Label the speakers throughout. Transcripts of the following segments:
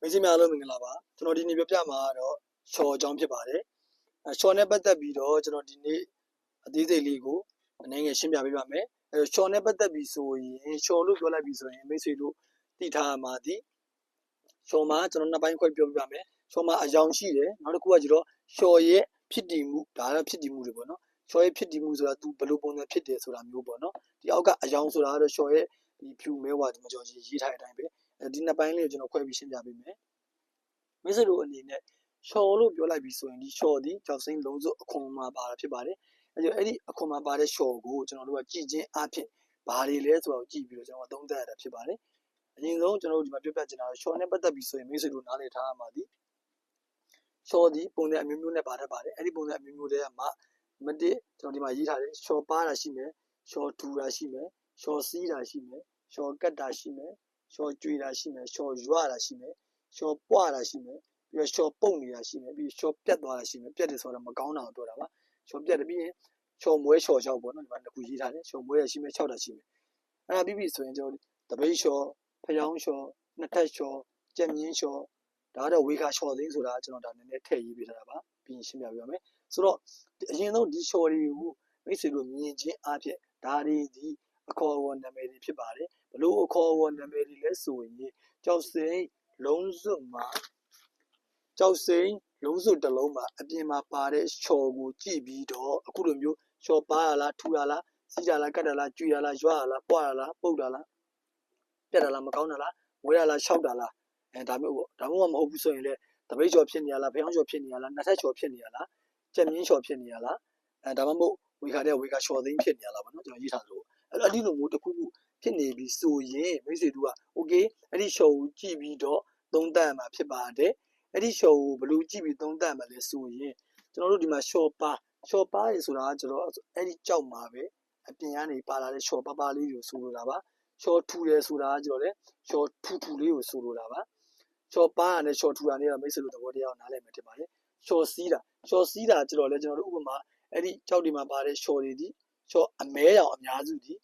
Speaker 1: မင်းစည်းများလို့မင်္ဂလာပါကျွန်တော်ဒီနေ့ပြောပြမှာကတော့ရှော်အကြောင်းဖြစ်ပါတယ်အဲရှော်နဲ့ပတ်သက်ပြီးတော့ကျွန်တော်ဒီနေ့အသေးစိတ်လေးကိုအနေငယ်ရှင်းပြပေးပါမယ်အဲရှော်နဲ့ပတ်သက်ပြီးဆိုရင်ရှော်လို့ပြောလိုက်ပြီးဆိုရင်မိတ်ဆွေတို့သိထားမှာဒီရှော်မှာကျွန်တော်နှစ်ပိုင်းခွဲပြောပြပါမယ်ရှော်မှာအယောင်ရှိတယ်နောက်တစ်ခုကကျတော့ရှော်ရဲ့ဖြစ်တည်မှုဒါလည်းဖြစ်တည်မှုတွေပေါ့နော်ရှော်ရဲ့ဖြစ်တည်မှုဆိုတာ तू ဘယ်လိုပုံစံဖြစ်တယ်ဆိုတာမျိုးပေါ့နော်ဒီအောက်ကအယောင်ဆိုတာကတော့ရှော်ရဲ့ဒီဖြူမဲဝါဒီမကျော်ကြီးရေးထားတဲ့အတိုင်းပဲအဲ ဒီနှစ်ပိုင်းလေးကိုကျွန်တော်ခွဲပြီးရှင်းပြပေးမယ်မိတ်ဆွေတို့အနေနဲ့ရှော်လို့ပြောလိုက်ပြီဆိုရင်ဒီရှော်ဒီကြောက်စိမ့်လုံးစုအခွန်မှာပါတာဖြစ်ပါတယ်အဲကြောင့်အဲ့ဒီအခွန်မှာပါတဲ့ရှော်ကိုကျွန်တော်တို့ကကြည်ချင်းအဖြစ်ဘာတွေလဲဆိုတော့ကြည်ပြီးတော့ကျွန်တော်သုံးသပ်ရတာဖြစ်ပါတယ်အရင်ဆုံးကျွန်တော်တို့ဒီမှာပြပြချင်တာရှော်နဲ့ပတ်သက်ပြီးဆိုရင်မိတ်ဆွေတို့နားလည်ထားရမှာဒီရှော်ဒီပုံစံအမျိုးမျိုးနဲ့ပါတတ်ပါတယ်အဲ့ဒီပုံစံအမျိုးမျိုးတွေကမှမတစ်ကျွန်တော်ဒီမှာရေးထားတယ်ရှော်ပါတာရှိမယ်ရှော်ထူတာရှိမယ်ရှော်စီးတာရှိမယ်ရှော်ကတ်တာရှိမယ် ရှော်ကြွေတာရှိမယ်ရှော်ရွတာရှိမယ်ရှော်ပွားတာရှိမယ်ပြီးတော့ရှော့ပုတ်နေတာရှိမယ်ပြီးရှော့ပြတ်သွားတာရှိမယ်ပြတ်တယ်ဆိုတော့မကောင်းတာကိုပြောတာပါရှော့ပြတ်တယ်ပြီးရင်ရှော့မွဲရှော့ချောက်ပေါ့နော်ဒီမှာတစ်ခုရေးထားတယ်ရှော့မွဲရရှိမယ်6တာရှိမယ်အဲ့ဒါပြီးပြီဆိုရင်ကျွန်တော်တပိတ်ရှော့ဖျောင်းရှော့နှစ်ထပ်ရှော့ကြက်မြင်းရှော့ဒါကတော့ဝေခါရှော့သိန်းဆိုတာကျွန်တော်ဒါနည်းနည်းထည့်ရေးပေးထားတာပါပြီးရင်ရှင်းပြပြမယ်ဆိုတော့အရင်ဆုံးဒီရှော့တွေကိုမိတ်ဆွေတို့မြင်ချင်းအားဖြင့်ဒါတွေဒီအခေါ်အဝေါ်နာမည်တွေဖြစ်ပါတယ် ဘလို့အခေါ်အဝေါ်နာမည်တွေလဲဆိုရင်ကြောက်စိမ့်လုံးစွတ်မှာကြောက်စိမ့်လုံးစုတစ်လုံးမှာအပြင်မှာပါတဲ့ချော်ကိုကြည့်ပြီးတော့အခုလိုမျိုးချော်ပါရလားထူရလားစီးကြလားကတ်တာလားကြွရလားရွာရလားပွားရလားပုတ်တာလားပြက်တာလားမကောင်းတာလားဝဲရလားရှောက်တာလားအဲဒါမျိုးပေါ့ဒါမျိုးကမဟုတ်ဘူးဆိုရင်လေတပိတ်ချော်ဖြစ်နေရလားဖျောင်းချော်ဖြစ်နေရလားနှစ်ဆက်ချော်ဖြစ်နေရလားကြက်မြင်းချော်ဖြစ်နေရလားအဲဒါမှမဟုတ်ဝေခါတဲ့ဝေခါချော်သိန်းဖြစ်နေရလားပေါ့နော်ကျွန်တော်ရေးထားသလိုအဲ့တော့အဒီလိုမျိုးတစ်ခုခု ဖြစ်နေပြီဆိုရင်မိတ်ဆွေတို့က okay အဲ့ဒီ show ကိုကြည့်ပြီးတော့သုံးသပ်မှာဖြစ်ပါတယ်အဲ့ဒီ show ကိုဘယ်လိုကြည့်ပြီးသုံးသပ်မှာလဲဆိုရင်ကျွန်တော်တို့ဒီမှာ short ပါ short ပါရေဆိုတာကကျွန်တော်အဲ့ဒီကြောက်မှာပဲအပြင်ကနေပါလာတဲ့ short ပါပါလေးကိုဆိုလိုတာပါ short ထူတယ်ဆိုတာကကျွန်တော်လည်း short ထူထူလေးကိုဆိုလိုတာပါ short ပါကလည်း short ထူတာနဲ့မိတ်ဆွေတို့သဘောတရားကိုနားလည်မယ်ထင်ပါတယ် short စီးတာ short စီးတာကျွန်တော်လည်းကျွန်တော်တို့ဥပမာအဲ့ဒီကြောက်ဒီမှာပါတဲ့ short တွေဒီ short အမဲရောင်အများစုဒီ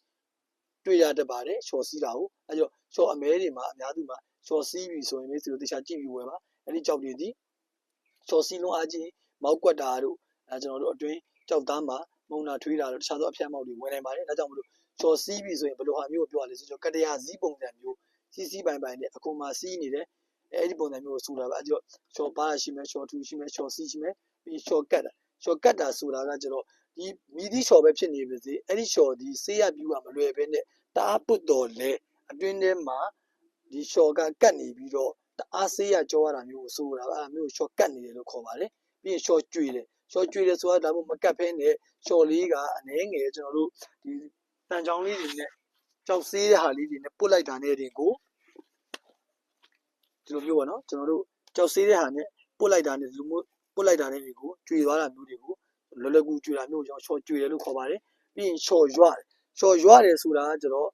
Speaker 1: တွေ့ရတတ်ပါတယ် show စီးတာကိုအဲ့ကြော show အမဲတွေမှာအများစုမှာ show စီးပြီဆိုရင်မိတ်ဆွေတို့တခြားကြည့်ပြီးဝယ်ပါအဲ့ဒီကြောက်တွေဒီချော်စီလုံးအားကြီးမောက်ကွက်တာတို့အဲကျွန်တော်တို့အတွင်းကြောက်သားမှာမုံနာထွေးတာတို့တခြားသောအဖျက်မောက်တွေဝင်နိုင်ပါတယ်ဒါကြောင့်မလို့ချော်စီးပြီဆိုရင်ဘယ်လိုဟာမျိုးကိုပြောရလဲဆိုတော့ကတရာစည်းပုံစံမျိုးစီးစီးပိုင်ပိုင်နဲ့အကုန်မှာစီးနေတယ်အဲ့ဒီပုံစံမျိုးကိုဆိုတာပါအဲ့တော့ချော်ပါရှိမယ်ချော်ထူရှိမယ်ချော်စီးရှိမယ်ပြီးချော်ကတ်တာချော်ကတ်တာဆိုတာကကျတော့ ဒီမီဒီချော်ပဲဖြစ်နေပါစေအဲ့ဒီချော်ဒီဆေးရပြူကမလွယ်ဘဲနဲ့တအားပုတ်တော်လဲအတွင်းထဲမှာဒီချော်ကကတ်နေပြီးတော့တအားဆေးရကြောရတာမျိုးကိုဆိုတာအဲ့ဒါမျိုးကို short ကတ်နေတယ်လို့ခေါ်ပါတယ်ပြီးရင် short ကျွေတယ် short ကျွေတယ်ဆိုတာဒါမှမဟုတ်မကတ်ဖဲနဲ့ short လေးကအနှဲငယ်ကျွန်တော်တို့ဒီတန်ချောင်းလေးတွေနဲ့ကြောက်ဆေးတဲ့ဟာလေးတွေနဲ့ပုတ်လိုက်တာနဲ့တင်ကိုဒီလိုမျိုးပေါ့နော်ကျွန်တော်တို့ကြောက်ဆေးတဲ့ဟာနဲ့ပုတ်လိုက်တာနဲ့ဒီလိုမျိုးပုတ်လိုက်တာနဲ့တင်ကိုကျွေသွားတာမျိုးတွေကို လောလောကူကျွေတာမျိုးကိုကျွန်တော် short ကျွေတယ်လို့ခေါ်ပါတယ်ပြီးရင် short ရွတယ် short ရွတယ်ဆိုတာကကျွန်တော်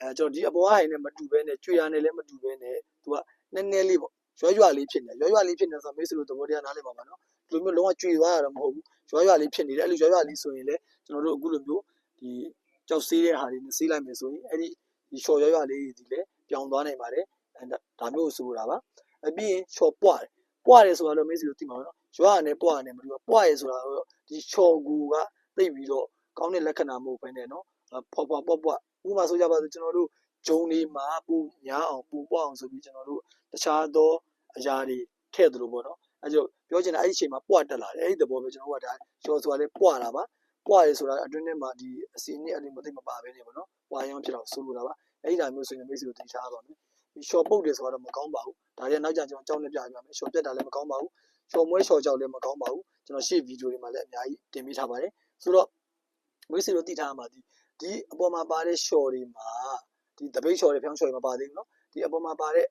Speaker 1: အဲကျွန်တော်ဒီအပေါ်ဟာနဲ့မတူဘဲနဲ့ကျွေရနဲ့လည်းမတူဘဲနဲ့သူကနည်းနည်းလေးပေါ့ရွရွလေးဖြစ်နေရွရွလေးဖြစ်နေဆိုတော့မိတ်ဆွေတို့သဘောတရားနားလည်ပါမှာနော်ဒီလိုမျိုးလုံးဝကြွေသွားရတာမဟုတ်ဘူးရွရွလေးဖြစ်နေတယ်အဲ့လိုရွရွလေးဆိုရင်လည်းကျွန်တော်တို့အခုလိုမျိုးဒီကြောက်ဆေးတဲ့ဟာတွေနဲ့ဆေးလိုက်မယ်ဆိုရင်အဲ့ဒီဒီချော်ရွရွလေးတွေဒီလည်းပြောင်းသွားနိုင်ပါတယ်အဲဒါမျိုးဆိုတာပါအပြီးရင်ချော်ပွားတယ်ပွားတယ်ဆိုတာတော့မိတ်ဆွေတို့သိမှာပါနော် ရွရွနဲ့ပွားတယ်မတူဘူးပွားရဆိုတာတော့ဒီချော်ကူကသိပြီးတော့ကောင်းတဲ့လက္ခဏာမဟုတ်ဘဲနဲ့နော်ဖွာဖွာပွားပွားဥပမာဆိုကြပါစို့ကျွန်တော်တို့ဂျုံလေးမှာပူညာအောင်ပူပွားအောင်ဆိုပြီးကျွန်တော်တို့တခြားသောအရာတွေထည့်သလိုပေါ့နော်အဲကြောင့်ပြောချင်တာအဲ့ဒီအချိန်မှာပွားတက်လာတယ်အဲ့ဒီသဘောပဲကျွန်တော်ကဒါရှော်ဆိုတာလေပွားတာပါပွားရဲဆိုတာအတွင်းထဲမှာဒီအစီနဲ့အလေးမသိမပါဘဲနေပေါ့နော်ပွားရောင်းဖြစ်တော့ဆိုလိုတာပါအဲ့ဒီဒါမျိုးဆိုရင်မိတ်ဆွေတို့သိထားပါမယ်ဒီရှော်ပုတ်တယ်ဆိုတော့မကောင်းပါဘူးဒါတွေနောက်ကြကျွန်တော်ကြောင်းနဲ့ပြပြမယ်ရှော်ပြတ်တာလည်းမကောင်းပါဘူး ရှော်မွဲရှော်ကြောက်လည်းမကောင်းပါဘူးကျွန်တော်ရှေ့ဗီဒီယိုတွေမှာလည်းအများကြီးတင်ပေးထားပါတယ်ဆိုတော့မိတ်ဆွေတို့သိထားမှာဒီဒီအပေါ်မှာပါတဲ့ရှော်တွေမှာဒီတပိတ်ရှော်တွေဖြောင်းရှော်တွေမပါသေးဘူးနော်ဒီအပေါ်မှာပါတဲ့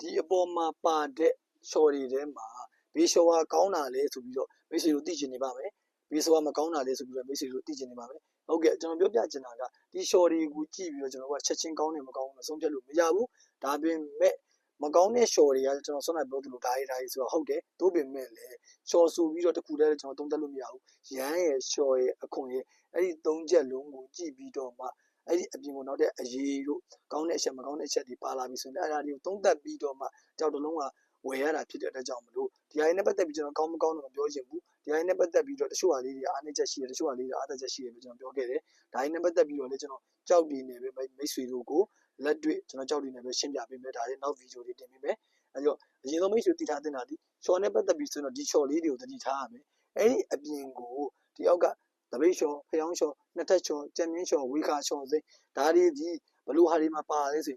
Speaker 1: ဒီအပေါ်မှာပါတဲ့ရှော်တွေထဲမှာဘေးရှော်ကကောင်းတာလဲဆိုပြီးတော့မိတ်ဆွေတို့သိချင်နေပါမယ်ဘေးရှော်ကမကောင်းတာလဲဆိုပြီးတော့မိတ်ဆွေတို့သိချင်နေပါမယ်ဟုတ်ကဲ့ကျွန်တော်ပြောပြချင်တာကဒီရှော်တွေကိုကြည့်ပြီးတော့ကျွန်တော်ကချက်ချင်းကောင်းတယ်မကောင်းဘူးဆုံးဖြတ်လို့မရဘူးဒါပေမဲ့ မကောင်းတဲ့ရှော်တွေကကျွန်တော်ဆွမ်းနာပြောသလိုဓာရီဓာရီဆိုတော့ဟုတ်တယ်တို့ပင်မဲ့လေရှော်ဆိုပြီးတော့တခုတည်းကျွန်တော်သုံးသပ်လို့မရဘူးရမ်းရဲ့ရှော်ရဲ့အခွန်ရဲ့အဲ့ဒီသုံးချက်လုံးကိုကြည့်ပြီးတော့မှအဲ့ဒီအပြင်ကိုနောက်တဲ့အရေးတို့ကောင်းတဲ့အချက်မကောင်းတဲ့အချက်တွေပါလာပြီဆိုရင်အဲ့ဒါတွေကိုသုံးသပ်ပြီးတော့မှကြောက်တလုံးကဝယ်ရတာဖြစ်တဲ့အတွက်ကြောင့်မလို့ဒီဟာနဲ့ပတ်သက်ပြီးကျွန်တော်ကောင်းမကောင်းတော့မပြောချင်ဘူးဒီဟာနဲ့ပတ်သက်ပြီးတော့တချို့ဟာလေးတွေအားနည်းချက်ရှိတယ်တချို့ဟာလေးတွေအားသာချက်ရှိတယ်လို့ကျွန်တော်ပြောခဲ့တယ်ဒါနဲ့ပတ်သက်ပြီးတော့လည်းကျွန်တော်ကြောက်ဒီနေပဲမိတ်ဆွေတို့ကို လက်တွေ့ကျွန်တော်ကြောက်ဒီနေပဲရှင်းပြပေးမယ်ဒါလေးနောက်ဗီဒီယိုလေးတင်ပေးမယ်အဲ့တော့အရင်ဆုံးမိတ်ဆွေတည်ထားတင်တာဒီ short နဲ့ပတ်သက်ပြီးဆိုတော့ဒီ short လေးတွေကိုတည်ထားရမယ်အဲ့ဒီအပြင်ကိုဒီအောက်ကတပိတ် short ဖျောင်း short နှစ်ထပ် short ကြက်မြင့် short ဝေခါ short စိဒါတွေဒီဘလို့ဟာတွေမှာပါလဲဆို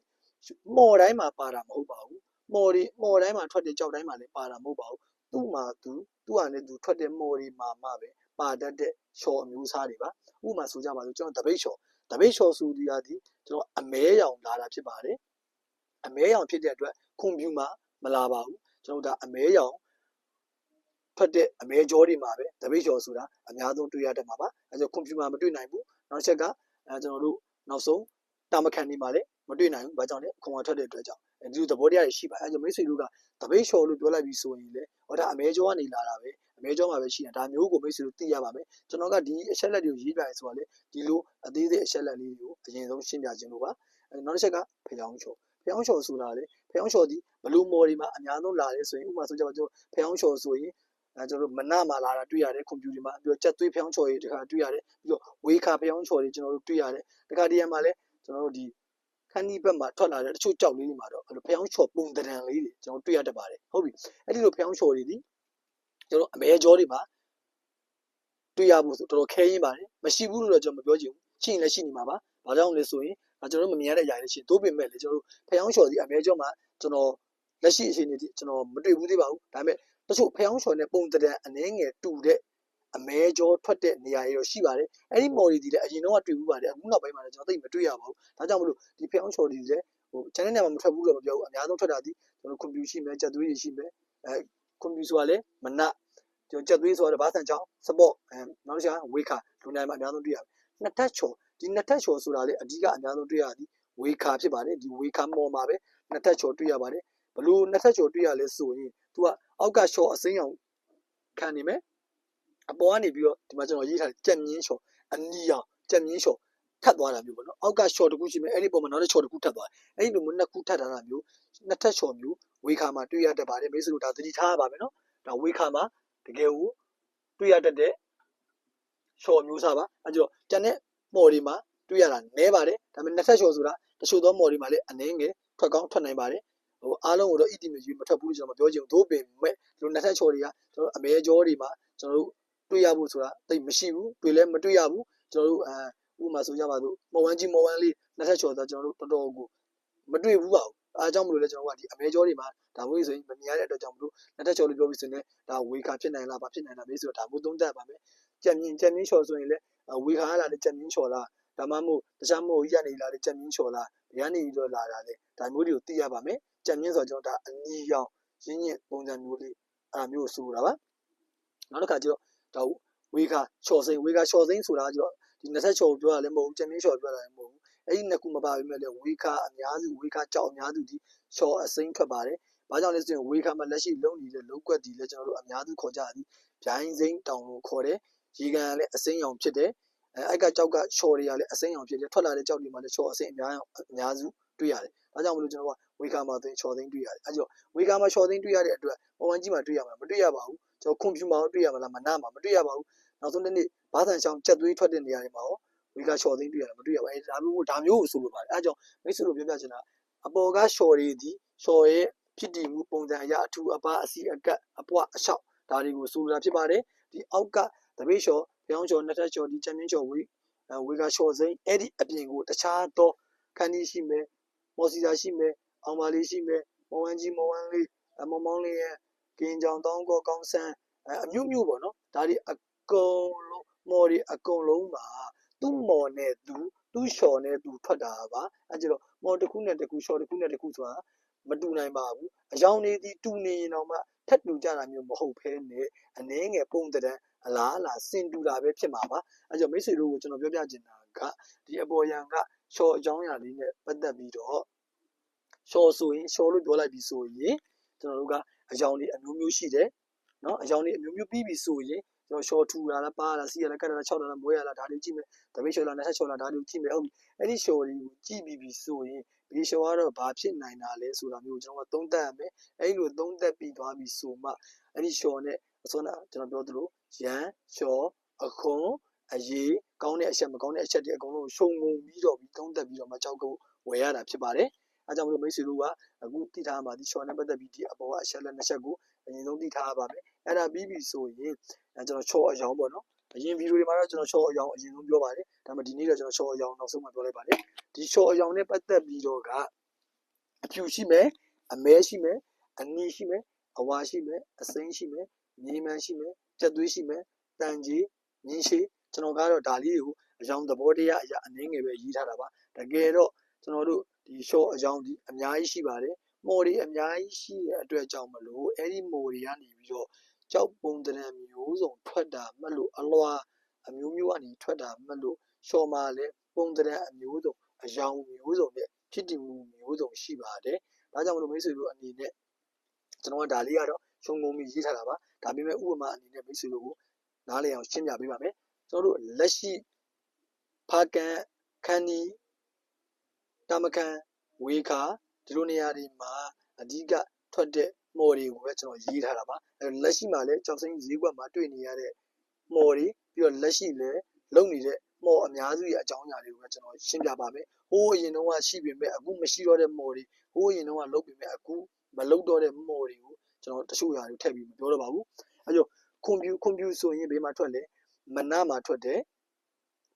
Speaker 1: မော်တိုင်းမှာပါတာမဟုတ်ပါဘူးမော်တွေမော်တိုင်းမှာထွက်တဲ့ကြောက်တိုင်းမှာလည်းပါတာမဟုတ်ပါဘူးသူ့မှာသူသူ့ဟာနဲ့သူထွက်တဲ့မော်တွေမှာမှပဲပါတတ်တဲ့ short အမျိုးအစားတွေပါဥပမာဆိုကြပါစို့ကျွန်တော်တပိတ် short တပိတ် short ဆိုဒီဟာဒီကျွန်တော်အမဲရောင်လာတာဖြစ်ပါတယ်အမဲရောင်ဖြစ်တဲ့အတွက်ကွန်ပျူတာမလာပါဘူးကျွန်တော်ဒါအမဲရောင်ထွက်တဲ့အမဲကြောတွေမှာပဲတပိတ်လျှော်ဆိုတာအများဆုံးတွေ့ရတတ်မှာပါအဲဒါကွန်ပျူတာမတွေ့နိုင်ဘူးနောက်ချက်ကအဲကျွန်တော်တို့နောက်ဆုံးတာမခံနေမှာလည်းမတွေ့နိုင်ဘူးဘာကြောင့်လဲခွန်အားထွက်တဲ့အတွက်ကြောင့်အဲဒီလိုသဘောတရားတွေရှိပါတယ်အဲဒါမိတ်ဆွေတို့ကတပိတ်လျှော်လို့ပြောလိုက်ပြီးဆိုရင်လေဟောဒါအမဲကြောကနေလာတာပဲအ မဲကြောမှာပဲရှိတာဒါမျိုးကိုမိတ်ဆွေတို့သိရပါမယ်ကျွန်တော်ကဒီအချက်လက်တွေကိုရေးပြရင်ဆိုတာလေဒီလိုအသေးသေးအချက်လက်လေးတွေကိုအရင်ဆုံးရှင်းပြခြင်းလို့ပါအဲနောက်တစ်ချက်ကဖျောင်းလျှော်ဖျောင်းလျှော်ဆိုတာလေဖျောင်းလျှော်ဒီဘလူးမော်ဒီမှာအများဆုံးလာတယ်ဆိုရင်ဥပမာဆိုကြပါစို့ဖျောင်းလျှော်ဆိုရင်အဲကျွန်တော်တို့မနမှာလာတာတွေ့ရတယ်ကွန်ပျူတာမှာပြီးတော့ကြက်သွေးဖျောင်းချော်တွေတခါတွေ့ရတယ်ပြီးတော့ဝေးခါဖျောင်းချော်တွေကျွန်တော်တို့တွေ့ရတယ်တခါတည်းမှာလည်းကျွန်တော်တို့ဒီခန်းဒီဘက်မှာထွက်လာတဲ့တချို့ကြောက်လေးတွေမှာတော့အဲ့လိုဖျောင်းချော်ပုံတံလေးတွေကျွန်တော်တွေ့ရတတ်ပါတယ်ဟုတ်ပြီအဲ့ဒီလိုဖျောင်းချော်တွေဒီ ကျွန်တော်အမဲကြောတွေမှာတွေ့ရဖို့ဆိုတော်တော်ခဲရင်ပါတယ်မရှိဘူးလို့တော့ကျွန်တော်မပြောချင်ဘူးရှိရင်လည်းရှိနေမှာပါဘာကြောင့်လဲဆိုရင်ကျွန်တော်တို့မမြင်ရတဲ့အရာတွေရှိရင်တိုးပင်မဲ့လေကျွန်တော်တို့ဖျောင်းချော်ဒီအမဲကြောမှာကျွန်တော်လက်ရှိအခြေအနေဒီကျွန်တော်မတွေ့ဘူးသေးပါဘူးဒါပေမဲ့တချို့ဖျောင်းချော်နဲ့ပုံတံအနှဲငယ်တူတဲ့အမဲကြောထွက်တဲ့နေရာတွေတော့ရှိပါတယ်အဲ့ဒီမော်ရီဒီလည်းအရင်တော့တွေ့ဘူးပါတယ်အခုနောက်ပိုင်းမှာလည်းကျွန်တော်သိမတွေ့ရပါဘူးဒါကြောင့်မလို့ဒီဖျောင်းချော်ဒီလည်းဟို channel နဲ့မှမထွက်ဘူးလို့မပြောဘူးအများဆုံးထွက်တာဒီကျွန်တော်ကွန်ပျူတာရှိမယ်ကြက်သွေးတွေရှိမယ်အဲကွန်ပျူတာဆိုတာလည်းမနက် ကျွန်တော်ကြက်သွေးဆိုတာလည်းဘာဆန်ချောင်း support အဲနောက်တစ်ချက်ကဝေခါလူနိုင်မှာအများဆုံးတွေ့ရတယ်နှစ်ထပ်ချော်ဒီနှစ်ထပ်ချော်ဆိုတာလေအဓိကအများဆုံးတွေ့ရသည်ဝေခါဖြစ်ပါတယ်ဒီဝေခါမော်မှာပဲနှစ်ထပ်ချော်တွေ့ရပါတယ်ဘလို့နှစ်ထပ်ချော်တွေ့ရလဲဆိုရင် तू ကအောက်ကချော်အစိမ်းအောင်ခံနေမယ်အပေါ်ကနေပြီးတော့ဒီမှာကျွန်တော်ရေးထားတယ်ကြက်မြင်းချော်အနီအောင်ကြက်မြင်းချော်ထပ်သွားတာမျိုးပေါ့နော်အောက်ကချော်တစ်ခုရှိမယ်အဲ့ဒီပုံမှာနောက်တစ်ချော်တစ်ခုထပ်သွားတယ်အဲ့ဒီလိုမျိုးနှစ်ခုထပ်ထားတာမျိုးနှစ်ထပ်ချော်မျိုးဝေခါမှာတွေ့ရတတ်ပါတယ်မိတ်ဆွေတို့ဒါသတိထားရပါမယ်နော်ဒါဝေခါမှာ တကယ်ကိုတွေ့ရတတ်တဲ့ချော်မျိုးစားပါအဲကြောင့်ကျန်တဲ့မော်ဒီမှာတွေ့ရတာနည်းပါတယ်ဒါပေမဲ့နှစ်ထပ်ချော်ဆိုတာတချို့သောမော်ဒီမှာလည်းအနည်းငယ်ထွက်ကောင်းထွက်နိုင်ပါတယ်ဟိုအားလုံးကိုတော့ ET မျိုးကြီးမထွက်ဘူးလို့ကျွန်တော်မပြောချင်ဘူးသို့ပင်မဲ့ဒီလိုနှစ်ထပ်ချော်တွေကကျွန်တော်အမဲကြောတွေမှာကျွန်တော်တို့တွေ့ရဖို့ဆိုတာတိတ်မရှိဘူးတွေ့လဲမတွေ့ရဘူးကျွန်တော်တို့အဲဥပမာဆိုကြပါစို့မော်ဝမ်းကြီးမော်ဝမ်းလေးနှစ်ထပ်ချော်ဆိုကျွန်တော်တို့တော်တော်ကိုမတွေ့ဘူးပါဘူးအားကြောင့်မလို့လဲကျွန်တော်ကဒီအမဲကြောတွေမှာ ဒါမျိုးဆိုရင်မမြင်ရတဲ့အတွက်ကြောင့်မလို့နှစ်ထပ်ချော်လို့ပြောပြီးဆိုရင်ဒါဝေခါဖြစ်နိုင်လားဗာဖြစ်နိုင်လားမေးဆိုတော့ဒါမျိုးသုံးသပ်ပါမယ်ကြက်မြင့်ကြက်မြင့်ချော်ဆိုရင်လည်းဝေခါလာတဲ့ကြက်မြင့်ချော်လားဒါမှမဟုတ်တခြားမို့ကြီးကနေလာတဲ့ကြက်မြင့်ချော်လားဘယ်ကနေပြီးတော့လာတာလဲဒါမျိုးတွေကိုသိရပါမယ်ကြက်မြင့်ဆိုတော့ကျွန်တော်ဒါအနီရောင်ရင်းညစ်ပုံစံမျိုးလေးအဲ့မျိုးဆိုတာပါနောက်တစ်ခါကျတော့ဒါဝေခါချော်စိန်ဝေခါချော်စိန်ဆိုတာကျတော့ဒီနှစ်ဆက်ချော်ပြောတာလည်းမဟုတ်ဘူးကြက်မြင့်ချော်ပြောတာလည်းမဟုတ်ဘူးအဲ့ဒီနှစ်ခုမပါဘဲမဲ့လေဝေခါအများစုဝေခါကြောက်အများစုဒီချော်အစိမ့်ထွက်ပါတယ် ဘာကြောင့်လဲဆိုရင်ဝေခါမှာလက်ရှိလုံနေတဲ့လုံကွက်ဒီလည်းကျွန်တော်တို့အများစုခေါ်ကြသည်ဗျိုင်းစိမ့်တောင်လို့ခေါ်တယ်ရေကန်ကလည်းအစိမ့်အောင်ဖြစ်တယ်အဲအဲ့ကကြောက်ကချော်တွေကလည်းအစိမ့်အောင်ဖြစ်တယ်ထွက်လာတဲ့ကြောက်တွေမှာလည်းချော်အစိမ့်အများအများစုတွေ့ရတယ်ဒါကြောင့်မလို့ကျွန်တော်ကဝေခါမှာသင်ချော်သိန်းတွေ့ရတယ်အဲကြောင့်ဝေခါမှာချော်သိန်းတွေ့ရတဲ့အတွက်ပုံမှန်ကြီးမှာတွေ့ရမှာမတွေ့ရပါဘူးကျွန်တော်ကွန်ပျူတာမှာတွေ့ရမှာလားမနာမှာမတွေ့ရပါဘူးနောက်ဆုံးတစ်နေ့ဘာသာချောင်းချက်သွေးထွက်တဲ့နေရာတွေမှာရောဝေခါချော်သိန်းတွေ့ရတယ်မတွေ့ရပါဘူးဒါမျိုးဒါမျိုးကိုဆိုလိုပါတယ်အဲကြောင့်မိတ်ဆွေတို့ပြောပြချင်တာအပေါ်ကချော်တွေဒီချော်ရဲ့ ဖြစ်တည်မှုပုံစံအရာအထူအပါအစီအကတ်အပွားအလျှောက်ဒါတွေကိုဆိုလိုတာဖြစ်ပါတယ်ဒီအောက်ကတပိတ်ချော်ပြောင်းချော်နှစ်ထပ်ချော်ဒီချမ်းမင်းချော်ဝေးဝေခါချော်စိမ့်အဲ့ဒီအပြင်ကိုတခြားသောခန်းကြီးရှိမယ်မော်စီစာရှိမယ်အောင်ပါလေးရှိမယ်မော်ဝမ်းကြီးမော်ဝမ်းလေးအမောင်မောင်လေးရဲ့ကင်းကြောင်တောင်းကောကောင်းဆန်းအမျိုးမျိုးပေါ့နော်ဒါတွေအကုန်လုံးမော်တွေအကုန်လုံးပါသူ့မော်နဲ့သူသူ့လျှော်နဲ့သူထွက်တာပါအဲကျတော့မော်တစ်ခုနဲ့တစ်ခုလျှော်တစ်ခုနဲ့တစ်ခုဆိုတာ မတူနိုင်ပါဘူးအယောင်နေသည်တူနေရင်တော့မှထက်တူကြတာမျိုးမဟုတ်ဘဲနဲ့အနှဲငယ်ပုံတဲ့အလားအလာစင်တူတာပဲဖြစ်မှာပါအဲကြောင့်မိတ်ဆွေတို့ကိုကျွန်တော်ပြောပြချင်တာကဒီအပေါ်ယံကရှော့အကြောင်းအရာလေးနဲ့ပတ်သက်ပြီးတော့ရှော့ဆိုရင်ရှော့လို့ပြောလိုက်ပြီးဆိုရင်ကျွန်တော်တို့ကအယောင်လေးအမျိုးမျိုးရှိတယ်နော်အယောင်လေးအမျိုးမျိုးပြီးပြီဆိုရင်ကျွန်ကျွန်တော် short ထူလာလားပါလားစီရလားကတ်လား6လားမွေးရလားဒါတွေကြည့်မယ်တပိတ် short လားနှစ်ဆက် short လားဒါတွေကြည့်မယ်ဟုတ်ပြီအဲ့ဒီ short တွေကိုကြည့်ပြီးပြီဆိုရင် ဒီ short ကတော့ဘာဖြစ်နိုင်တာလဲဆိုတာမျိုးကျွန်တော်ကသုံးသပ်ရမယ်အဲ့လိုသုံးသပ်ပြီးသွားပြီဆိုမှအဲ့ဒီ short နဲ့အစောနာကျွန်တော်ပြောသလိုရန် short အခွန်အရေးကောင်းတဲ့အချက်မကောင်းတဲ့အချက်တွေအကုန်လုံးရှုံငုံပြီးတော့ပြီးသုံးသပ်ပြီးတော့မှကြောက်ကုန်ဝယ်ရတာဖြစ်ပါတယ်အဲကြောင့်မလို့မိတ်ဆွေတို့ကအခုတိထားမှာဒီ short နဲ့ပတ်သက်ပြီးဒီအပေါ်ကအချက်လက်နှစ်ချက်ကိုအရင်ဆုံးတိထားရပါမယ်အဲ့ဒါပြီးပြီဆိုရင်အဲကျွန်တော် short အယောင်ပေါ့နော် အရင်ဗီဒီယိုတွေမှာတော့ကျွန်တော် short အယောင်အရင်ဆုံးပြောပါတယ်ဒါပေမဲ့ဒီနေ့တော့ကျွန်တော် short အယောင်နောက်ဆုံးမှပြောလိုက်ပါတယ်ဒီ short အယောင်နဲ့ပတ်သက်ပြီးတော့ကအဖြူရှိမယ်အမဲရှိမယ်အနီရှိမယ်အဝါရှိမယ်အစိမ်းရှိမယ်မြေမှန်ရှိမယ်ကြက်သွေးရှိမယ်တန်ကြီးမြင်းရှိကျွန်တော်ကတော့ဒါလေးကိုအယောင်သဘောတရားအရာအနည်းငယ်ပဲရေးထားတာပါတကယ်တော့ကျွန်တော်တို့ဒီ short အယောင်ဒီအများကြီးရှိပါတယ်မော်တွေအများကြီးရှိတဲ့အတွက်ကြောင့်မလို့အဲ့ဒီမော်တွေကနေပြီးတော့ ကြောက်ပုံတရံမျိုးစုံထွက်တာမလို့အလွာအမျိုးမျိုးကနေထွက်တာမလို့ရှော်မှာလည်းပုံတရံအမျိုးစုံအယောင်မျိုးစုံနဲ့ဖြစ်တည်မှုမျိုးစုံရှိပါတယ်ဒါကြောင့်မလို့မိတ်ဆွေတို့အနေနဲ့ကျွန်တော်ကဒါလေးကတော့ရှုံငုံပြီးရေးထားတာပါဒါပေမဲ့ဥပမာအနေနဲ့မိတ်ဆွေတို့ကိုနားလည်အောင်ရှင်းပြပေးပါမယ်ကျွန်တော်တို့လက်ရှိဖာကန်ခန်းနီတာမကန်ဝေခါဒီလိုနေရာတွေမှာအဓိကထွက်တဲ့ မော်တွေကိုပဲကျွန်တော်ရေးထားတာပါအဲလက်ရှိမှာလည်းကြောက်စိမ့်ဈေးကွက်မှာတွေ့နေရတဲ့မော်တွေပြီးတော့လက်ရှိလည်းလုံနေတဲ့မော်အများစုရဲ့အကြောင်းအရာတွေကိုပဲကျွန်တော်ရှင်းပြပါမယ်ဟိုးအရင်တော့ရှိပေမဲ့အခုမရှိတော့တဲ့မော်တွေဟိုးအရင်တော့လုပ်ပေမဲ့အခုမလုပ်တော့တဲ့မော်တွေကိုကျွန်တော်တချို့ຢာတွေထည့်ပြီးမပြောတော့ပါဘူးအဲကြောကွန်ပျူကွန်ပျူဆိုရင်ဘေးမှာထွက်လဲမနမှာထွက်တယ်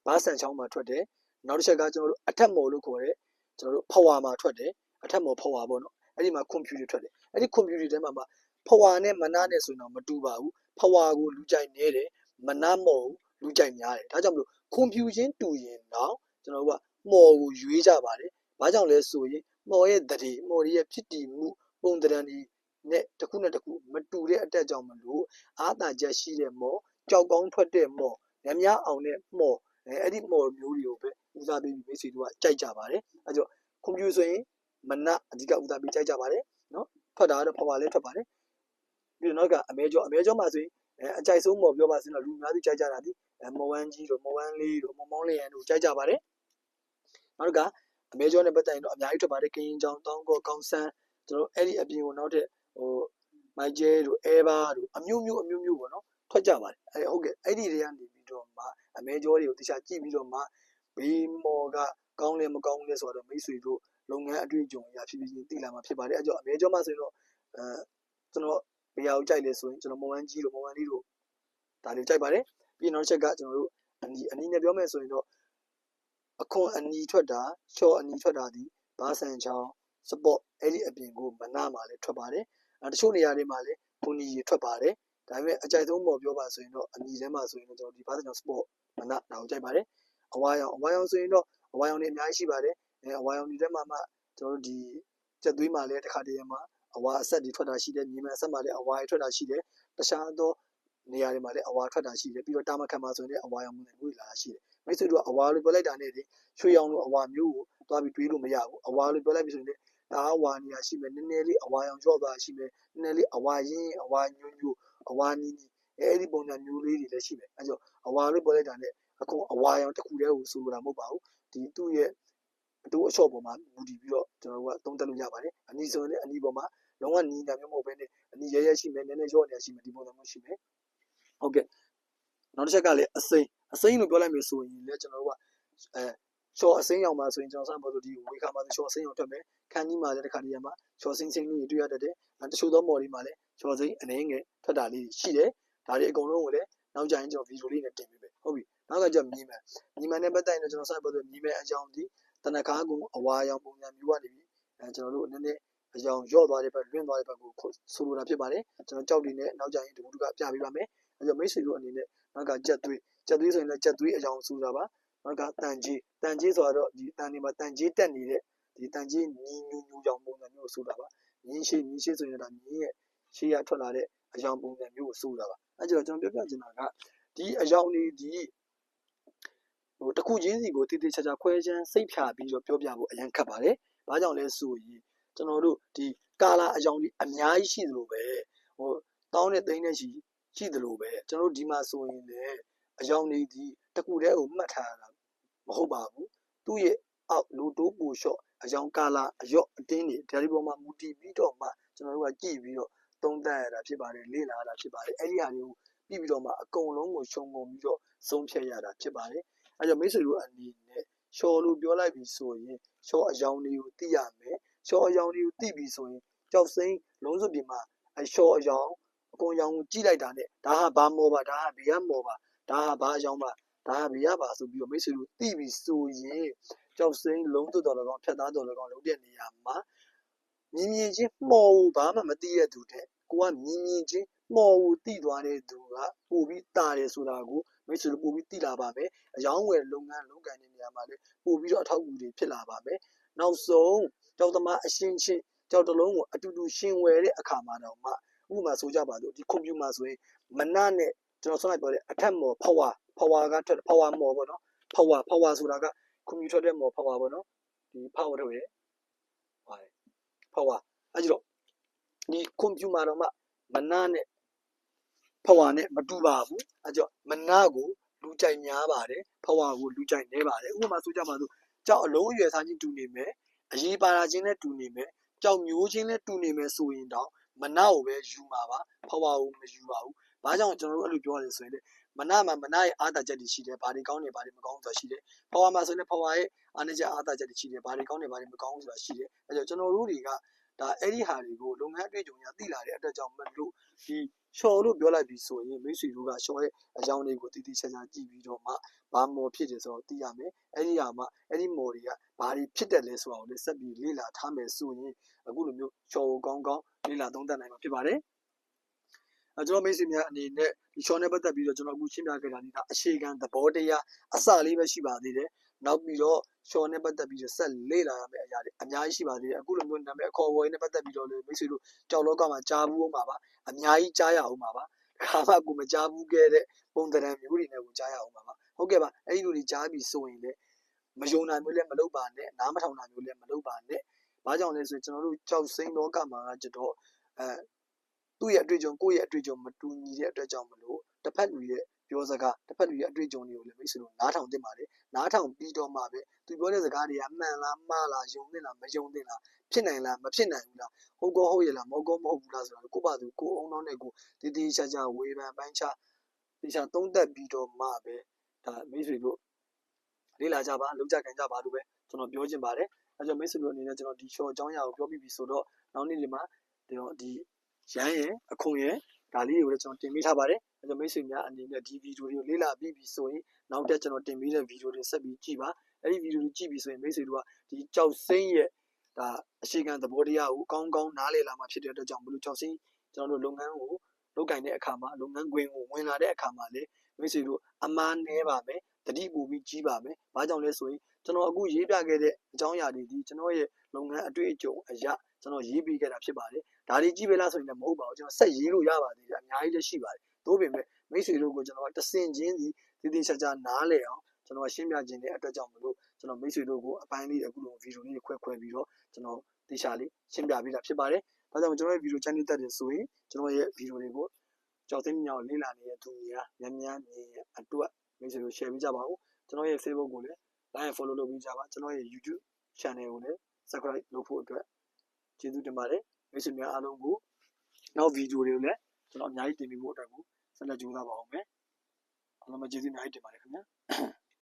Speaker 1: ဘားဆန်ချောင်းမှာထွက်တယ်နောက်တစ်ချက်ကကျွန်တော်တို့အထက်မော်လို့ခေါ်တဲ့ကျွန်တော်တို့ဖွာမှာထွက်တယ်အထက်မော်ဖွာပေါ့နော်အဲ့ဒီမှာကွန်ပျူတွေထွက်တယ် အဲ့ဒီကွန်ပျူတွေထဲမှာမှဖွာနဲ့မနနဲ့ဆိုရင်တော့မတူပါဘူးဖွာကိုလူကြိုက်နေတယ်မနမော်ကိုလူကြိုက်များတယ်ဒါကြောင့်မလို့ကွန်ပျူချင်းတူရင်တော့ကျွန်တော်တို့ကမော်ကိုရွေးကြပါတယ်ဘာကြောင့်လဲဆိုရင်မော်ရဲ့တရေမော်ရဲ့ဖြစ်တည်မှုပုံတရံဒီနဲ့တစ်ခုနဲ့တစ်ခုမတူတဲ့အတက်ကြောင့်မလို့အာသာချက်ရှိတဲ့မော်ကြောက်ကောင်းထွက်တဲ့မော်ညများအောင်တဲ့မော်အဲအဲ့ဒီမော်မျိုးတွေကိုပဲဦးစားပေးပြီးမိတ်ဆွေတို့ကကြိုက်ကြပါတယ်အဲကြောင့်ကွန်ပျူဆိုရင်မနအဓိကဦးစားပေးကြိုက်ကြပါတယ်နော် ထွက်တာကတော့ဖွာဖွာလေးထွက်ပါတယ်ပြီးတော့နောက်ကအမဲကျော်အမဲကျော်မှာဆိုရင်အဲအကြိုက်ဆုံးမော်ပြောပါစင်တော့လူအများစုကြိုက်ကြတာဒီအဲမော်ဝမ်းကြီးတို့မော်ဝမ်းလေးတို့မော်မောင်းလေးရန်တို့ကြိုက်ကြပါတယ်နောက်ကအမဲကျော်နဲ့ပတ်သက်ရင်တော့အများကြီးထွက်ပါတယ်ကရင်ချောင်းတောင်းကောကောင်းဆန်းကျွန်တော်အဲ့ဒီအပြင်ကိုနောက်ထပ်ဟိုမိုက်ကျဲတို့အဲဘာတို့အမျိုးမျိုးအမျိုးမျိုးပေါ့နော်ထွက်ကြပါတယ်အဲဟုတ်ကဲ့အဲ့ဒီတွေကနေပြီးတော့မှအမဲကျော်တွေကိုတခြားကြည့်ပြီးတော့မှဘေးမော်ကကောင်းလဲမကောင်းလဲဆိုတော့မိတ်ဆွေတို့ လုပ်ငန်းအတွေ့အကြုံအရာဖြစ်ဖြစ်ချင်းသိလာမှာဖြစ်ပါတယ်အဲကြောင့်အမဲကျော်မှဆိုရင်တော့အဲကျွန်တော်ဘယ်ဟာကိုကြိုက်လဲဆိုရင်ကျွန်တော်မော်ဝမ်းကြီးတို့မော်ဝမ်းလေးတို့ဒါလေးကြိုက်ပါတယ်ပြီးနောက်တစ်ချက်ကကျွန်တော်တို့အနီအနီနဲ့ပြောမယ်ဆိုရင်တော့အခွန်အနီထွက်တာရှော့အနီထွက်တာဒီဘာဆန်ချောင်းစပေါ့အဲ့ဒီအပြင်ကိုမနာမှာလည်းထွက်ပါတယ်အဲတချို့နေရာတွေမှာလည်းခွန်နီရေထွက်ပါတယ်ဒါပေမဲ့အကြိုက်ဆုံးပေါ်ပြောပါဆိုရင်တော့အနီထဲမှာဆိုရင်တော့ကျွန်တော်ဒီဘာဆန်ချောင်းစပေါ့မနာဒါကိုကြိုက်ပါတယ်အဝါရောင်အဝါရောင်ဆိုရင်တော့အဝါရောင်တွေအများကြီးရှိပါတယ် အဲအဝါရောင်တွေထဲမှာမှကျွန်တော်တို့ဒီကြက်သွေးမှာလည်းတစ်ခါတည်းမှာအဝါအဆက်တွေထွက်တာရှိတယ်မြေမှန်အဆက်မှာလည်းအဝါတွေထွက်တာရှိတယ်တခြားသောနေရာတွေမှာလည်းအဝါထွက်တာရှိတယ်ပြီးတော့တာမခတ်မှာဆိုရင်လည်းအဝါရောင်မှုနဲ့ငွေလာတာရှိတယ်မိတ်ဆွေတို့ကအဝါလို့ပြောလိုက်တာနဲ့ဒီရွှေရောင်လိုအဝါမျိုးကိုသွားပြီးတွေးလို့မရဘူးအဝါလို့ပြောလိုက်ပြီဆိုရင်လည်းဒါအဝါနေရာရှိမယ်နည်းနည်းလေးအဝါရောင်ကျော့သွားရှိမယ်နည်းနည်းလေးအဝါရင်းအဝါညွညွအဝါနီနီအဲ့ဒီပုံစံမျိုးလေးတွေလည်းရှိမယ်အဲကြောင့်အဝါလို့ပြောလိုက်တာနဲ့အခုအဝါရောင်တစ်ခုတည်းကိုဆိုလိုတာမဟုတ်ပါဘူးဒီသူ့ရဲ့ အတူအချော့ပေါ်မှာမူတည်ပြီးတော့ကျွန်တော်တို့ကသုံးသပ်လို့ရပါတယ်အနီဆိုရင်လည်းအနီပေါ်မှာလုံးဝနီးညာမျိုးမဟုတ်ဘဲနဲ့အနီရဲရဲရှိမယ်နည်းနည်းရော့နေရှိမယ်ဒီပုံစံမျိုးရှိမယ်ဟုတ်ကဲ့နောက်တစ်ချက်ကလည်းအစိမ်းအစိမ်းလို့ပြောလိုက်မယ်ဆိုရင်လည်းကျွန်တော်တို့ကအဲချော်အစိမ်းရောင်မှာဆိုရင်ကျွန်တော်စပေါ်ဆိုဒီဝေခါမှာဆိုချော်အစိမ်းရောင်ထွက်မယ်ခန်းကြီးမှာလည်းတစ်ခါတည်းမှာချော်စိမ်းစိမ်းလေးတွေ့ရတတ်တယ်တချို့သောမော်ဒီမှာလည်းချော်စိမ်းအနေငယ်ထွက်တာလေးရှိတယ်ဒါတွေအကုန်လုံးကိုလည်းနောက်ကြရင်ကျွန်တော်ဗီဒီယိုလေးနဲ့တင်ပေးမယ်ဟုတ်ပြီနောက်ကကျမြည်မယ်မြည်မယ်နဲ့ပတ်သက်ရင်ကျွန်တော်စပေါ်ဆိုမြည်မယ်အကြောင်းဒီ တနခါကုအဝါရောင်ပုံစံမျိုးကနေပြီးအဲကျွန်တော်တို့နည်းနည်းအကြောင်းရော့သွားတဲ့ဘက်လွင့်သွားတဲ့ဘက်ကိုဆိုလိုတာဖြစ်ပါတယ်ကျွန်တော်ကြောက်တွေနဲ့နောက်ကြရင်ဒီကူကပြပေးပါမယ်အဲကြောင့်မိတ်ဆွေတို့အနေနဲ့နောက်ကကြက်သွေးကြက်သွေးဆိုရင်လည်းကြက်သွေးအကြောင်းဆိုတာပါနောက်ကတန်ကြီးတန်ကြီးဆိုတော့ဒီတန်ဒီမှာတန်ကြီးတက်နေတဲ့ဒီတန်ကြီးညီညူညူကြောင်ပုံစံမျိုးဆိုတာပါမြင်းရှိမြင်းရှိဆိုရင်ဒါမြင်းရဲ့ရှေ့ရထွက်လာတဲ့အကြောင်းပုံစံမျိုးကိုဆိုတာပါအဲကြောင့်ကျွန်တော်ပြောပြချင်တာကဒီအကြောင်းလေးဒီ ဟိုတစ်ခုချင်းစီကိုတည်တည်ချာချာခွဲချမ်းစိတ်ဖြာပြီးတော့ပြောပြဖို့အရင်ခက်ပါတယ်။ဘာကြောင့်လဲဆိုရင်ကျွန်တော်တို့ဒီကာလာအကြောင်းကြီးအများကြီးရှိသလိုပဲဟိုတောင်းတဲ့သိန်းနဲ့ရှိကြည့်တယ်လို့ပဲကျွန်တော်တို့ဒီမှာဆိုရင်လည်းအယောင်နေဒီတကူတည်းကိုမှတ်ထားရတာမဟုတ်ပါဘူးသူ့ရဲ့အောက်လိုတိုးပူလျှော့အယောင်ကာလာအယော့အတင်းတွေဒါဒီပေါ်မှာမူတည်ပြီးတော့မှကျွန်တော်တို့ကကြည့်ပြီးတော့သုံးသပ်ရတာဖြစ်ပါတယ်လေ့လာရတာဖြစ်ပါတယ်အဲ့ဒီဟာတွေကိုပြီးပြီးတော့မှအကုန်လုံးကိုရှုံငုံပြီးတော့ဆုံးဖြတ်ရတာဖြစ်ပါတယ် အဲ့တော့မိတ်ဆွေတို့အနေနဲ့ရှော်လို့ပြောလိုက်ပြီဆိုရင်ရှော်အယောင်တွေကိုသိရမယ်ရှော်အယောင်တွေကိုသိပြီဆိုရင်ကြောက်စိမ့်လုံးစုပ်ပြင်မှာအရှော်အယောင်အကုန်ရောင်ကိုကြည့်လိုက်တာနဲ့ဒါဟာဘာမော်ပါဒါဟာဘီယာမော်ပါဒါဟာဘာအယောင်ပါဒါဟာဘီယာပါဆိုပြီးတော့မိတ်ဆွေတို့သိပြီဆိုရင်ကြောက်စိမ့်လုံးစုပ်တော်လည်းကောင်းဖြတ်သားတော်လည်းကောင်းလုပ်တဲ့နေရာမှာမြင်မြင်ချင်းမှော်ဘူးဘာမှမသိရတဲ့သူတဲ့ကိုကမြင်မြင်ချင်းမှော်ဘူးတိသွားတဲ့သူကပို့ပြီးတာတယ်ဆိုတာကို မိတ်ဆွေတို့ပို့ပြီးတိလာပါမယ်အယောင်ဝယ်လုပ်ငန်းလုပ်ကိုင်တဲ့နေရာမှာလည်းပို့ပြီးတော့အထောက်အကူတွေဖြစ်လာပါမယ်နောက်ဆုံးကြောက်သမားအရှင်းချင်းကြောက်တလုံးကိုအတူတူရှင်းဝယ်တဲ့အခါမှာတော့မှဥပမာဆိုကြပါစို့ဒီကွန်ပျူတာဆိုရင်မနနဲ့ကျွန်တော်ဆက်လိုက်ပြောတဲ့အထက်မော် power power ကထွက် power မော်ပေါ့နော် power power ဆိုတာကကွန်ပျူတာတဲ့မော် power ပေါ့နော်ဒီ power ထုတ်ရဲပါတယ် power အဲ့ဒီတော့ဒီကွန်ပျူတာတော့မှမနနဲ့ power နဲ့မတူပါဘူးအဲ့ကြောင့်မနကိုလူကြိုက်များပါတယ် power ကိုလူကြိုက်နေပါတယ်ဥပမာဆိုကြပါစို့ကြောက်အလုံးအရွယ်စားချင်းတူနေမယ်အရေးပါတာချင်းလည်းတူနေမယ်ကြောက်မျိုးချင်းလည်းတူနေမယ်ဆိုရင်တော့မနကိုပဲယူမှာပါ power ကိုမယူပါဘူး။ဘာကြောင့်ကျွန်တော်တို့အဲ့လိုပြောရလဲဆိုရင်လေမနမှာမနရဲ့အားတာချက်တွေရှိတယ်။ဘာတွေကောင်းတယ်ဘာတွေမကောင်းဆိုတာရှိတယ်။ power မှာဆိုရင် power ရဲ့အားနည်းချက်အားတာချက်တွေရှိတယ်။ဘာတွေကောင်းတယ်ဘာတွေမကောင်းဆိုတာရှိတယ်။အဲကြောင့်ကျွန်တော်တို့တွေကဒါအဲ့ဒီဟာတွေကိုလုပ်ငန်းအတွေ့အကြုံညာသိလာတဲ့အတွက်ကြောင့်မလို့ ဒီရှော်လို့ပြောလိုက်ပြီးဆိုရင်မိတ်ဆွေတို့ကရှော်ရဲ့အကြောင်းတွေကိုတည်တည်ချာချာကြည့်ပြီးတော့မှဘာမော်ဖြစ်တယ်ဆိုတော့သိရမယ်။အဲ့ဒီဟာမှာအဲ့ဒီမော်တွေကဘာတွေဖြစ်တယ်လဲဆိုတာကိုလည်းဆက်ပြီးလေ့လာထားမယ်ဆိုရင်အခုလိုမျိုးရှော်ကိုကောင်းကောင်းလေ့လာသုံးသပ်နိုင်မှာဖြစ်ပါတယ်။အဲကျွန်တော်မိတ်ဆွေများအနေနဲ့ဒီရှော်နဲ့ပတ်သက်ပြီးတော့ကျွန်တော်အခုရှင်းပြခဲ့တာဒီကအရှိခံသဘောတရားအစလေးပဲရှိပါသေးတယ်။ နောက်ပြီးတော့ရှော်နဲ့ပတ်သက်ပြီးတော့ဆက်လေ့လာရမယ့်အရာတွေအများကြီးရှိပါသေးတယ်။အခုလိုမျိုးနာမည်အခေါ်အဝေါ်ရင်းနဲ့ပတ်သက်ပြီးတော့လေမိတ်ဆွေတို့ကြောက်လောကမှာကြားဘူးအောင်ပါပါ။အများကြီးကြားရအောင်ပါပါ။ခါမှကိုမကြားဘူးခဲ့တဲ့ပုံသဏ္ဍာန်မျိုးတွေနဲ့ကိုကြားရအောင်ပါပါ။ဟုတ်ကဲ့ပါ။အဲဒီလိုတွေကြားပြီးဆိုရင်လေမယုံနိုင်မျိုးလည်းမလုပ်ပါနဲ့နားမထောင်နိုင်မျိုးလည်းမလုပ်ပါနဲ့။ဘာကြောင့်လဲဆိုရင်ကျွန်တော်တို့ကြောက်စိမ့်လောကမှာကကြတော့အဲသူ့ရဲ့အတွေ့အကြုံကိုယ့်ရဲ့အတွေ့အကြုံမတူညီတဲ့အတွက်ကြောင့်မလို့တစ်ဖက်လူရဲ့ပြောစကားတစ်ဖက်လူရဲ့အတွေ့အကြုံတွေကိုလည်းမိတ်ဆွေတို့နားထောင်သင့်ပါတယ် နားထောင်ပြီးတော့မှပဲသူပြောတဲ့စကားတွေကမှန်လားမှားလားယုံသင့်လားမယုံသင့်လားဖြစ်နိုင်လားမဖြစ်နိုင်ဘူးလားဟုတ်ကောဟုတ်ရလားမဟုတ်ကောမဟုတ်ဘူးလားဆိုတာကိုယ့်ဘာသူကိုယ်အောင်တော့နဲ့ကိုတည်တည်ချာချာဝေဖန်ပိုင်းခြားတေချာသုံးသက်ပြီးတော့မှပဲဒါမိတ်ဆွေတို့လေ့လာကြပါလုံးကြကန်ကြပါလို့ပဲကျွန်တော်ပြောချင်ပါတယ်အဲကြောင့်မိတ်ဆွေတို့အနေနဲ့ကျွန်တော်ဒီ show အကြောင်းအရာကိုပြောပြပြီဆိုတော့နောက်နေ့ဒီမှာဒီတော့ဒီရမ်းရယ်အခွန်ရယ်ဒါလေးတွေကိုလည်းကျွန်တော်တင်ပေးထားပါတယ် အဲကြောင့်မိတ်ဆွေများအနေနဲ့ဒီဗီဒီယိုတွေကိုလေ့လာပြီးပြီဆိုရင်နောက်တက်ကျွန်တော်တင်ပေးတဲ့ဗီဒီယိုတွေဆက်ပြီးကြည့်ပါအဲ့ဒီဗီဒီယိုတွေကြည့်ပြီဆိုရင်မိတ်ဆွေတို့ကဒီကြောက်စိမ့်ရဲ့ဒါအရှိခံသဘောတရားကိုကောင်းကောင်းနားလည်လာမှာဖြစ်တဲ့အတွက်ကြောင့်ဘလို့ကြောက်စိမ့်ကျွန်တော်တို့လုပ်ငန်းကိုလုပ်ကင်တဲ့အခါမှာလုပ်ငန်းခွင်ကိုဝင်လာတဲ့အခါမှာလေမိတ်ဆွေတို့အမားနဲပါမယ်တတိပူပြီးကြီးပါမယ်။ဘာကြောင့်လဲဆိုရင်ကျွန်တော်အခုရေးပြခဲ့တဲ့အကြောင်းအရာတွေဒီကျွန်တော်ရဲ့လုပ်ငန်းအတွေ့အကြုံအရာကျွန်တော်ရေးပေးခဲ့တာဖြစ်ပါတယ်။ဒါတွေကြည့်ပဲလားဆိုရင်လည်းမဟုတ်ပါဘူးကျွန်တော်ဆက်ရေးလို့ရပါသေးတယ်အများကြီးလည်းရှိပါတယ်။ သို့ပေမဲ့မိတ်ဆွေတို့ကိုကျွန်တော်ကတဆင်ချင်းစီတည်တည်ချာချာနားလည်အောင်ကျွန်တော်ရှင်းပြခြင်းတဲ့အတွက်ကြောင့်မလို့ကျွန်တော်မိတ်ဆွေတို့ကိုအပိုင်းလေးအခုလိုဗီဒီယိုလေးခွဲခွဲပြီးတော့ကျွန်တော်တေချာလေးရှင်းပြပေးတာဖြစ်ပါတယ်။ဒါကြောင့်ကျွန်တော်ရဲ့ဗီဒီယို channel တက်တယ်ဆိုရင်ကျွန်တော်ရဲ့ဗီဒီယိုတွေကိုကြောက်သိမ်းမြောက်လေ့လာနေတဲ့သူများများများမြင်အတွက်မိတ်ဆွေတို့ share ပေးကြပါဦး။ကျွန်တော်ရဲ့ Facebook ကိုလည်း like follow လုပ်ပေးကြပါကျွန်တော်ရဲ့ YouTube channel ကိုလည်း subscribe လုပ်ဖို့အတွက်ကျေးဇူးတင်ပါတယ်မိတ်ဆွေများအားလုံးကိုနောက်ဗီဒီယိုတွေကိုလည်းကျွန်တော်အများကြီးတင်ပေးဖို့အတွက်ကို ဆက်လက်ကြိုးစားပါအောင်မယ်အားလုံးပဲကျေးဇူးအများကြီးတင်ပါတယ်ခင်ဗျာ